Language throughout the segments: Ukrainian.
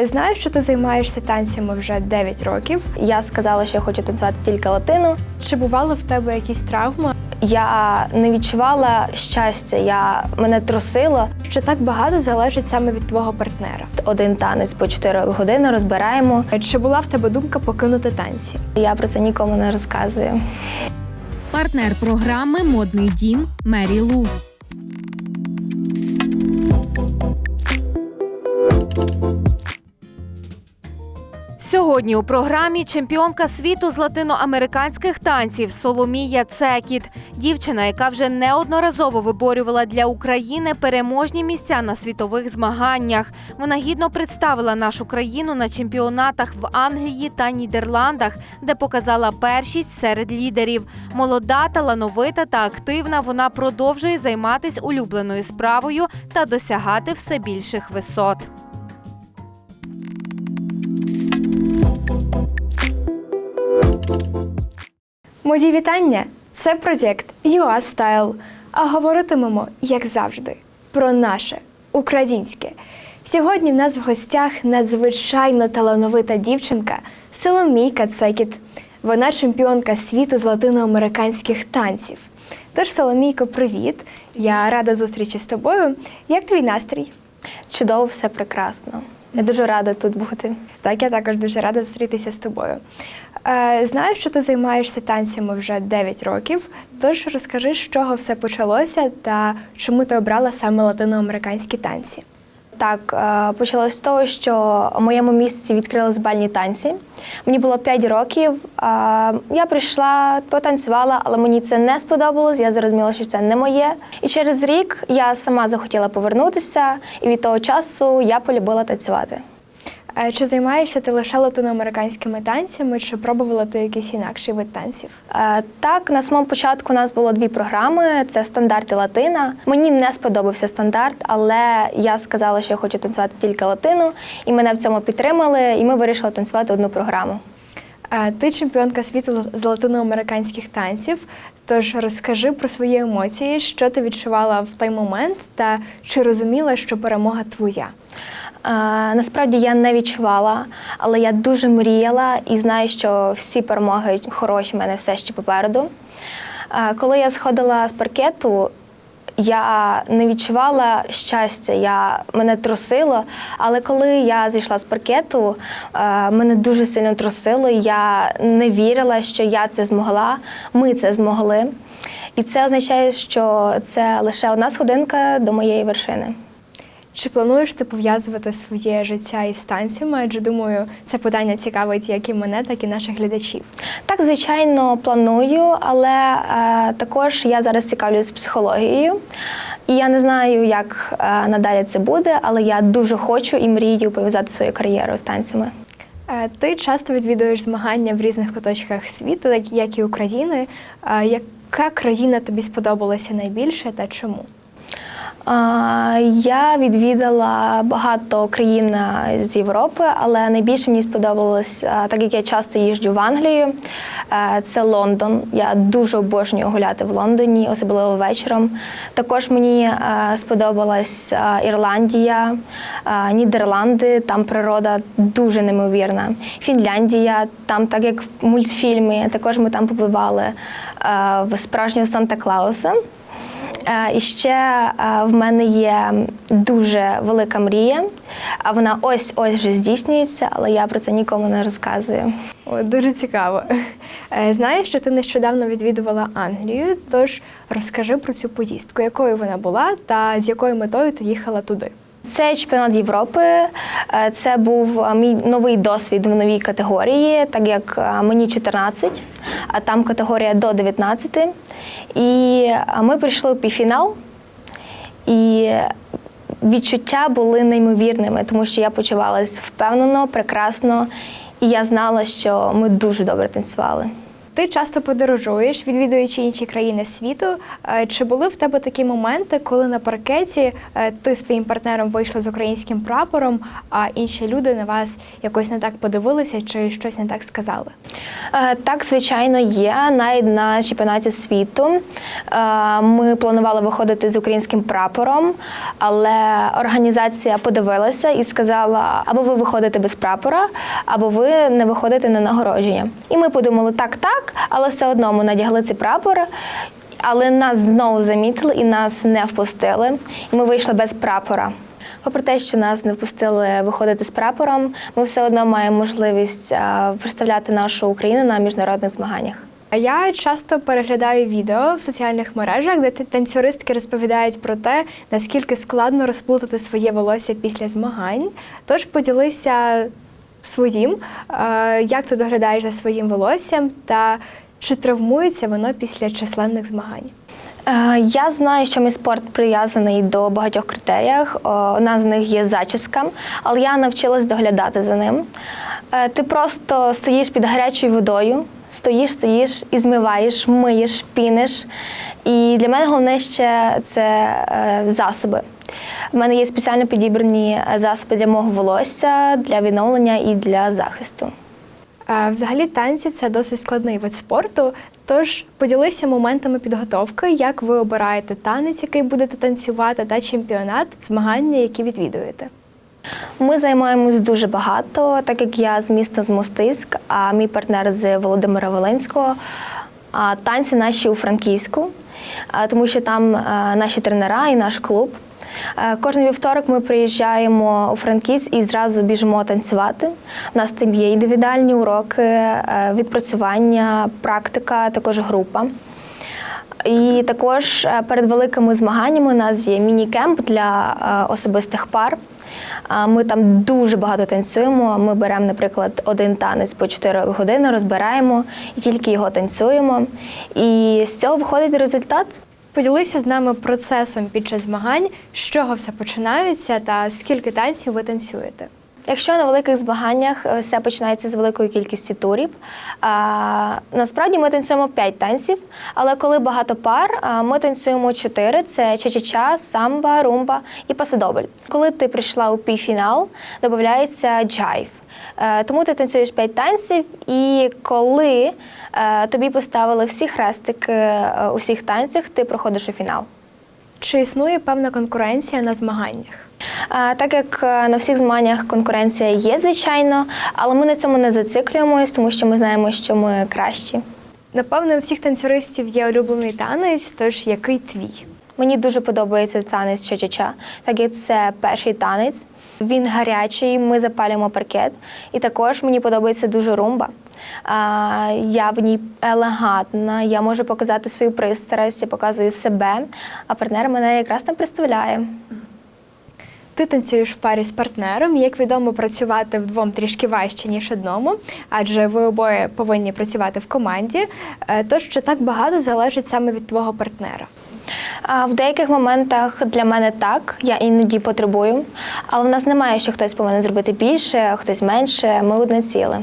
Знаю, що ти займаєшся танцями вже 9 років. Я сказала, що я хочу танцювати тільки латину. Чи бувало в тебе якісь травми? Я не відчувала щастя, я мене трусило. Що так багато залежить саме від твого партнера? Один танець по 4 години розбираємо. Чи була в тебе думка покинути танці? Я про це нікому не розказую. Партнер програми Модний дім Мері Лу. Сьогодні у програмі чемпіонка світу з латиноамериканських танців Соломія Цекіт. Дівчина, яка вже неодноразово виборювала для України переможні місця на світових змаганнях. Вона гідно представила нашу країну на чемпіонатах в Англії та Нідерландах, де показала першість серед лідерів. Молода, талановита та активна. Вона продовжує займатися улюбленою справою та досягати все більших висот. Мої вітання! Це проєкт UA Style. А говоритимемо, як завжди, про наше українське. Сьогодні в нас в гостях надзвичайно талановита дівчинка Соломійка Цекіт. Вона чемпіонка світу з латиноамериканських танців. Тож, Соломійко, привіт! Я рада зустрічі з тобою. Як твій настрій? Чудово, все прекрасно. Я дуже рада тут бути. Так, я також дуже рада зустрітися з тобою. Е, знаю, що ти займаєшся танцями вже 9 років. Тож розкажи, з чого все почалося та чому ти обрала саме латиноамериканські танці. Так, почалося з того, що в моєму місці відкрили бальні танці. Мені було 5 років. Е, Я прийшла, потанцювала, але мені це не сподобалось. Я зрозуміла, що це не моє. І через рік я сама захотіла повернутися, і від того часу я полюбила танцювати. Е, Чи займаєшся ти лише латиноамериканськими танцями, чи пробувала ти якийсь інакший вид танців? Е, Так, на самому початку у нас було дві програми: це стандарт і латина. Мені не сподобався стандарт, але я сказала, що я хочу танцювати тільки латину, і мене в цьому підтримали, і ми вирішили танцювати одну програму. Е, Ти чемпіонка світу з латиноамериканських танців. Тож розкажи про свої емоції, що ти відчувала в той момент, та чи розуміла, що перемога твоя? Е, Насправді я не відчувала, але я дуже мріяла і знаю, що всі перемоги хороші в мене все ще попереду. Е, Коли я сходила з паркету, я не відчувала щастя, я, мене трусило. Але коли я зійшла з паркету, е, мене дуже сильно трусило. Я не вірила, що я це змогла, ми це змогли. І це означає, що це лише одна сходинка до моєї вершини. Чи плануєш ти пов'язувати своє життя із танцями? Адже думаю, це питання цікавить як і мене, так і наших глядачів. Так, звичайно, планую, але е, також я зараз цікавлюсь психологією. І я не знаю, як е, надалі це буде, але я дуже хочу і мрію пов'язати свою кар'єру з танцями. Е, Ти часто відвідуєш змагання в різних куточках світу, як і України. Е, Яка країна тобі сподобалася найбільше та чому? Я відвідала багато країн з Європи, але найбільше мені сподобалось, так як я часто їжджу в Англію, е, це Лондон. Я дуже обожнюю гуляти в Лондоні, особливо вечором. Також мені е, сподобалась Ірландія, Нідерланди, там природа дуже неймовірна. Фінляндія, там, так як в мультфільмі, також ми там побивали е, в справжнього Санта-Клауса. Е, І ще е, в мене є дуже велика мрія, а вона ось ось вже здійснюється, але я про це нікому не розказую. О, дуже цікаво. Е, Знаю, що ти нещодавно відвідувала Англію, тож розкажи про цю поїздку, якою вона була та з якою метою ти їхала туди. Це чемпіонат Європи. Це був мій новий досвід в новій категорії, так як мені 14, а там категорія до 19. І ми прийшли у півфінал. І відчуття були неймовірними, тому що я почувалася впевнено, прекрасно, і я знала, що ми дуже добре танцювали. Ти часто подорожуєш, відвідуючи інші країни світу. Е, Чи були в тебе такі моменти, коли на паркеті е, ти з твоїм партнером вийшла з українським прапором, а інші люди на вас якось не так подивилися чи щось не так сказали? Е, Так, звичайно, є. Навіть на чемпіонаті світу ми планували виходити з українським прапором, але організація подивилася і сказала: або ви виходите без прапора, або ви не виходите на нагородження. І ми подумали, так, так, але все одно ми надягли цей прапор. Але нас знову замітили і нас не впустили. І ми вийшли без прапора. Попри те, що нас не впустили виходити з прапором, ми все одно маємо можливість представляти нашу Україну на міжнародних змаганнях. Я часто переглядаю відео в соціальних мережах, де танцюристки розповідають про те, наскільки складно розплутати своє волосся після змагань. Тож поділися своїм, е, як ти доглядаєш за своїм волоссям та чи травмується воно після численних змагань. Е, Я знаю, що мій спорт прив'язаний до багатьох критеріях. Одна з них є зачіска, але я навчилась доглядати за ним. Е, Ти просто стоїш під гарячою водою, стоїш, стоїш і змиваєш, миєш, піниш. І для мене головне ще це е, засоби. У мене є спеціально підібрані е, засоби для мого волосся, для відновлення і для захисту. Взагалі танці це досить складний вид спорту. Тож поділися моментами підготовки, як ви обираєте танець, який будете танцювати, та чемпіонат, змагання, які відвідуєте. Ми займаємось дуже багато, так як я з міста з Мостиськ, а мій партнер з Володимира Волинського. Танці наші у Франківську, тому що там е, наші тренера і наш клуб. Е, Кожен вівторок ми приїжджаємо у Франківськ і зразу біжимо танцювати. У нас там є індивідуальні уроки, е, відпрацювання, практика, також група. І також е, перед великими змаганнями у нас є міні-кемп для особистих пар. Ми там дуже багато танцюємо. Ми беремо, наприклад, один танець по 4 години, розбираємо і тільки його танцюємо. І з цього виходить результат. Поділися з нами процесом під час змагань, з чого все починається та скільки танців ви танцюєте. Якщо на великих змаганнях е, все починається з великої кількості турів, а, насправді ми танцюємо 5 танців, але коли багато пар, а, ми танцюємо 4 – це ча-ча-ча, самба, румба і пасадобль. Коли ти прийшла у півфінал, додається джайв. Е, Тому ти танцюєш 5 танців, і коли е, тобі поставили всі хрестики е, у всіх танцях, ти проходиш у фінал. Чи існує певна конкуренція на змаганнях? Так як на всіх змаганнях конкуренція є, звичайно, але ми на цьому не зациклюємось, тому що ми знаємо, що ми кращі. Напевно, у всіх танцюристів є улюблений танець, тож який твій? Мені дуже подобається танець ча-ча-ча, так як це перший танець. Він гарячий, ми запалюємо паркет. І також мені подобається дуже румба. Я в ній елегантна, я можу показати свою пристрасть, я показую себе, а партнер мене якраз там представляє. Ти танцюєш в парі з партнером. Як відомо, працювати вдвом трішки важче, ніж одному, адже ви обоє повинні працювати в команді. Е, Тож чи так багато залежить саме від твого партнера? А в деяких моментах для мене так, я іноді потребую, але в нас немає, що хтось повинен зробити більше, хтось менше. Ми одне ціле.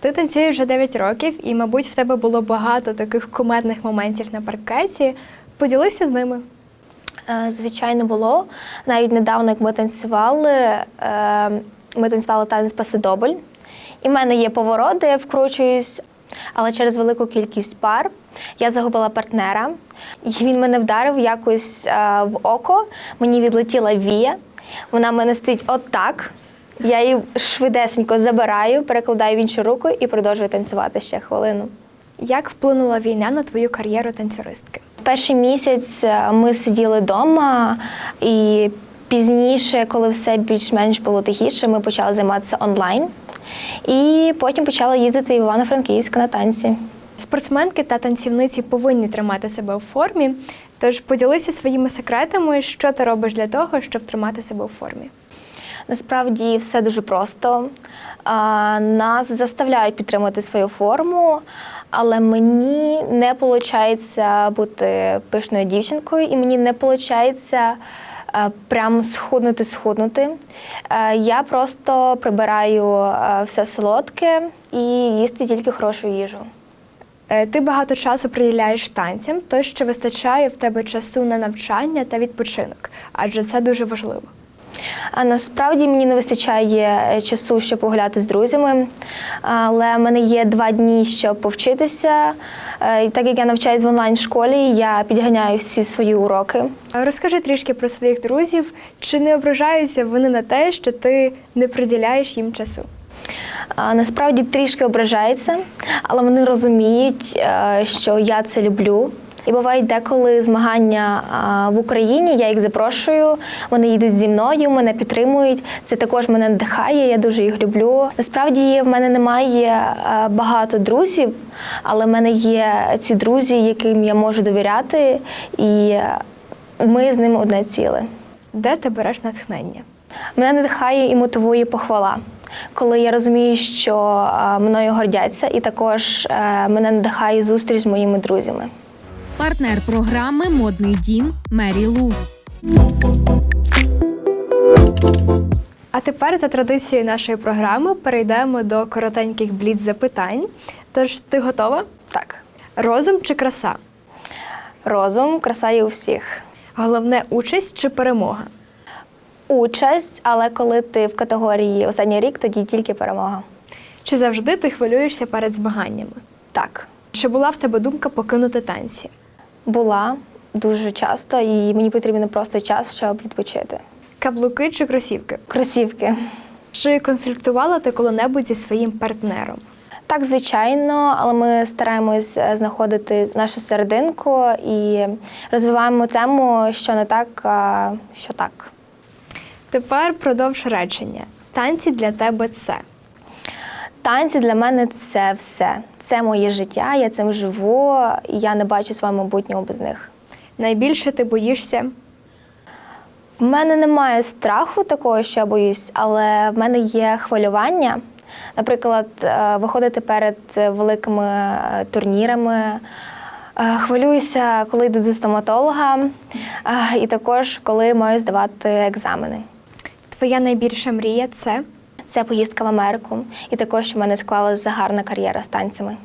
Ти танцюєш вже 9 років, і, мабуть, в тебе було багато таких кумедних моментів на паркеті. Поділися з ними. Звичайно, було. Навіть недавно, як ми танцювали, е, ми танцювали танець пасидобль. І в мене є поворот, де я вкручуюсь, але через велику кількість пар я загубила партнера. І він мене вдарив якось е, в око, мені відлетіла вія. Вона в мене стоїть отак. Я її швидесенько забираю, перекладаю в іншу руку і продовжую танцювати ще хвилину. Як вплинула війна на твою кар'єру танцюристки? Перший місяць е, ми сиділи вдома, і пізніше, коли все більш-менш було тихіше, ми почали займатися онлайн. І потім почали їздити в Івано-Франківськ на танці. Спортсменки та танцівниці повинні тримати себе у формі. Тож поділися своїми секретами, що ти робиш для того, щоб тримати себе у формі. Насправді все дуже просто. Нас заставляють підтримати свою форму, але мені не виходить бути пишною дівчинкою, і мені не виходить прям схуднути, схуднути. Е, Я просто прибираю е, все солодке і їсти тільки хорошу їжу. Е, Ти багато часу приділяєш танцям, тож чи вистачає в тебе часу на навчання та відпочинок, адже це дуже важливо. А насправді мені не вистачає е, часу, щоб погуляти з друзями. Але в мене є два дні, щоб повчитися. Е, І так як я навчаюсь в онлайн школі, я підганяю всі свої уроки. Розкажи трішки про своїх друзів, чи не ображаються вони на те, що ти не приділяєш їм часу? Насправді трішки ображаються, але вони розуміють, е, що я це люблю. І бувають деколи змагання в Україні. Я їх запрошую. Вони їдуть зі мною, мене підтримують. Це також мене надихає. Я дуже їх люблю. Насправді в мене немає е, багато друзів, але в мене є ці друзі, яким я можу довіряти, і е, ми з ними одне ціле. Де ти береш натхнення? Мене надихає і мотивує похвала, коли я розумію, що е, мною гордяться, і також мене надихає зустріч з моїми друзями. Партнер програми Модний дім Мері Лу. А тепер за традицією нашої програми перейдемо до коротеньких бліц запитань. Тож ти готова? Так, Розум чи краса? розум, краса є у всіх. Головне участь чи перемога? Участь, але коли ти в категорії останній рік, тоді тільки перемога. Чи завжди ти хвилюєшся перед змаганнями? Так, Чи була в тебе думка покинути танці? Була дуже часто, і мені потрібен просто час, щоб відпочити. Каблуки чи кросівки? Кросівки. Чи конфліктувала ти коли-небудь зі своїм партнером? Так, звичайно, але ми стараємось е, знаходити нашу серединку і розвиваємо тему, що не так, а що так. Тепер продовж речення. Танці для тебе це. Танці для мене це все. Це моє життя, я цим живу, і я не бачу свого майбутнього без них. Найбільше ти боїшся? В мене немає страху такого, що я боюсь, але в мене є хвилювання. Наприклад, е, виходити перед великими е, турнірами. Е, Хвилююся, коли йду до стоматолога, і також коли маю здавати екзамени. Твоя найбільша мрія це? Це поїздка в Америку, і також в мене склалася гарна кар'єра з танцями.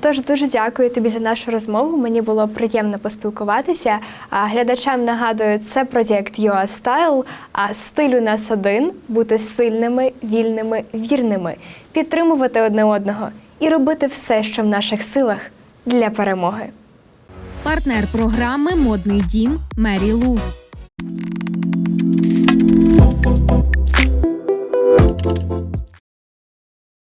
Тож дуже дякую тобі за нашу розмову. Мені було приємно поспілкуватися. А глядачам нагадую, це проєкт UA Style, а стиль у нас один бути сильними, вільними, вірними, підтримувати одне одного і робити все, що в наших силах для перемоги. Партнер програми Модний дім Мері Лу. Thank you.